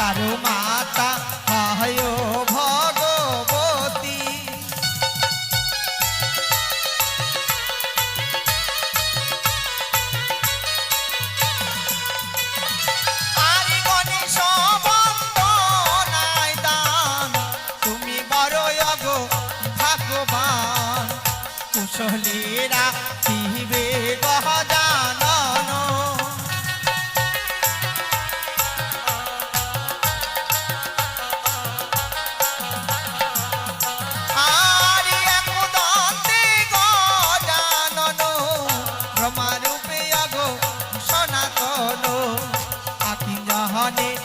তারো মাতা ধনে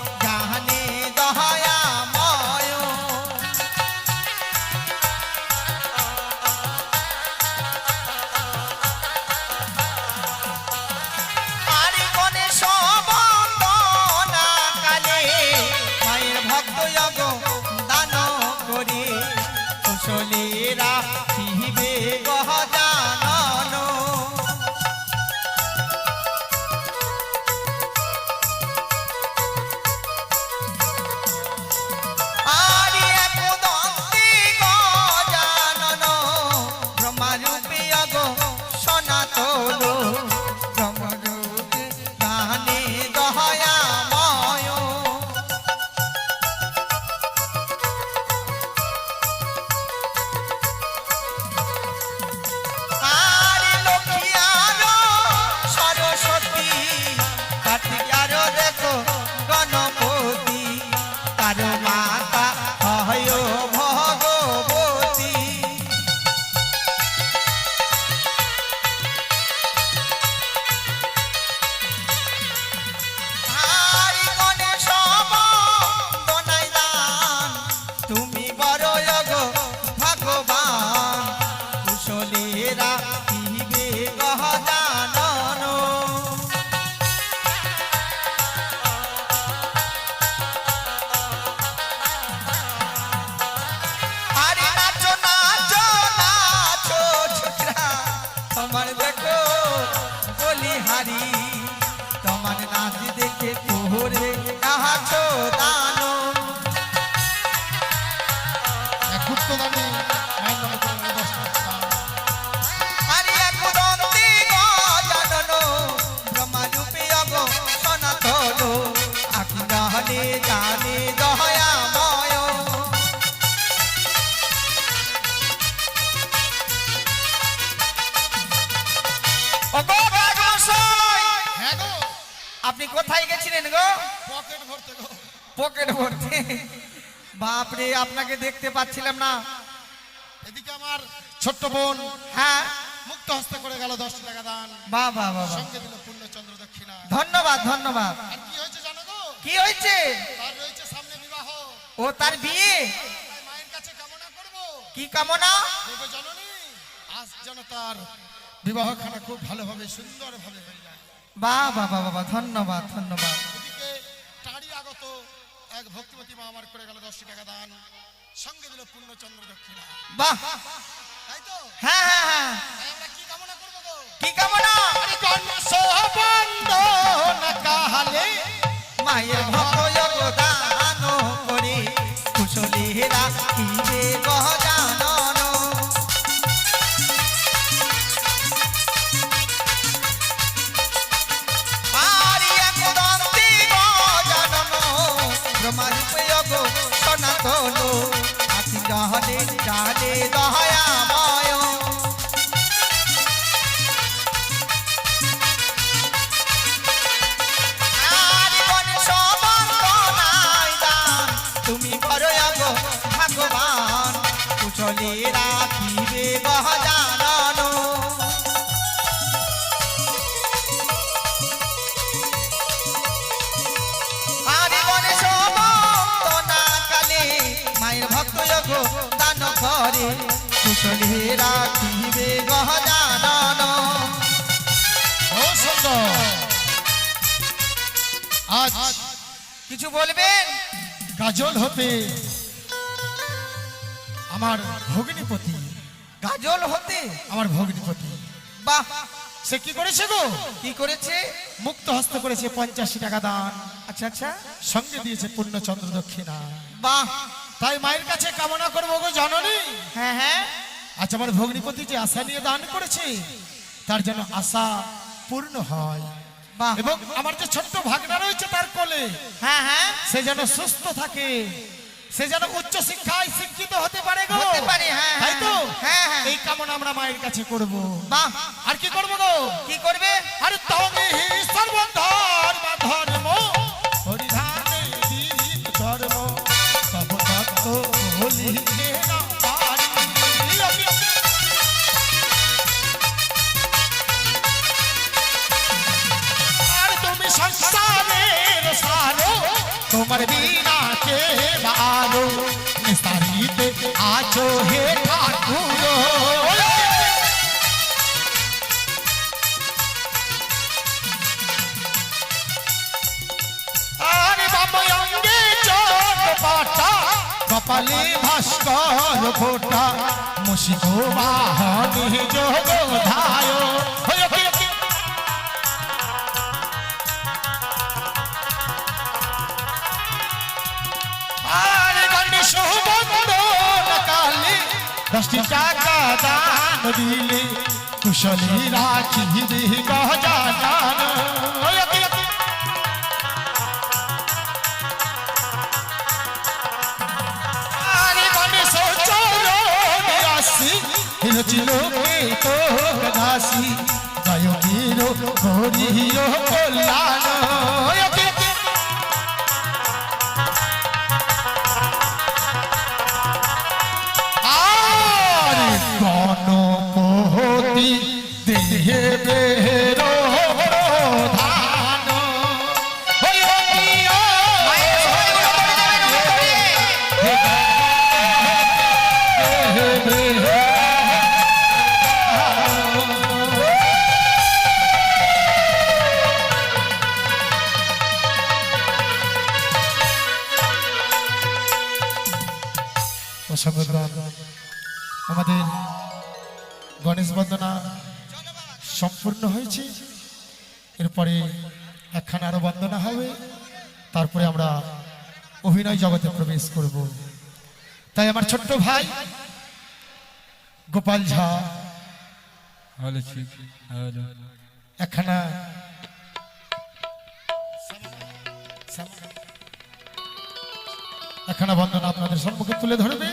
তোমার নাচ দেখে তোহরে কাহাছো দানো গুপ্ত দানে মায়ের নামে গেল দশ টাকা দান। আপনি কোথায় গেছিলেন গো? পকেট ভরতে গো। পকেট ভর্তি। বাপরে আপনাকে দেখতে পাচ্ছিলাম না। এদিকে আমার ছোট্ট বোন হ্যাঁ। মুক্ত হস্তে করে গেল দশ টাকা দান। বাহ বাহ বাহ বাহ। সঙ্গে দিল পূর্ণচন্দ্র দক্ষিণা। ধন্যবাদ ধন্যবাদ। আর কি হয়েছে জানো গো? কি হয়েছে? তার রয়েছে সামনে বিবাহ। ও তার বিয়ে? মায়ের কাছে কামনা করব। কি কামনা? দেবে জননী আজ যেন তার বিবাহখানা খুব ভালোভাবে সুন্দরভাবে হয়ে যায়। বাহ বাহ বাহ বাহ ধন্যবাদ ধন্যবাদ। টাড়ি আগত এক ভক্তিমতী মা আমার করে গেল দশ টাকা দান। সঙ্গে দিল পূর্ণচন্দ্র দক্ষিণা। বাহ। তাই তো? হ্যাঁ হ্যাঁ হ্যাঁ। আমরা কি কামনা করব কি কামনা? আতি জানে দয়াময়। তুমি করো ভগবান কুশলে কুশলে রাখিবে গহজানন ও সুন্দর। আজ কিছু বলবেন? গাজল হতে আমার ভগ্নিপতি। গাজল হতে? আমার ভগ্নিপতি। বাহ। সে কি করেছে গো? কি করেছে? মুক্ত হস্ত করেছে পঞ্চাশি টাকা দান। আচ্ছা আচ্ছা। সঙ্গে দিয়েছে পূর্ণচন্দ্র দক্ষিণা। বাহ। তাই মায়ের কাছে কামনা করব গো জননী। হ্যাঁ হ্যাঁ। আজ আমার ভগ্নিপতি যে আশা নিয়ে দান করেছে তার যেন আশা পূর্ণ হয়। এবং আমার যে ছোট্ট ভাগনা রয়েছে তার কোলে হ্যাঁ হ্যাঁ। সে যেন সুস্থ থাকে সে যেন উচ্চ শিক্ষায় শিক্ষিত হতে পারে গো। হতে পারে, হ্যাঁ, তাই তো? হ্যাঁ, হ্যাঁ। এই কামনা আমরা মায়ের কাছে করব। বাহ। আর কি করব গো? কি করবে? আরে তুমি সর্বধর্ম তোমার বিনা কে বারো নিস্তারিতে আছো হে ঠাকুর আর বাবা অঙ্গে চোখ পাটা কপালে ভাস্কর ফোটা মুশিক বাহনে যোগ ধায় দিলে কুশলী চরণে আসি হিরচি লোকে তো দাসি জয় বীর হরিয় কল্যাণ। করে। অসংখ্য আমাদের গণেশ বন্দনা সম্পূর্ণ হয়েছে। এরপরে একখানা আরও বন্দনা হবে। তারপরে আমরা অভিনয় জগতে প্রবেশ করব। তাই আমার ছোট্ট ভাই গোপাল ঝা। একখানা একখানা বন্দনা আপনাদের সম্মুখে তুলে ধরবে।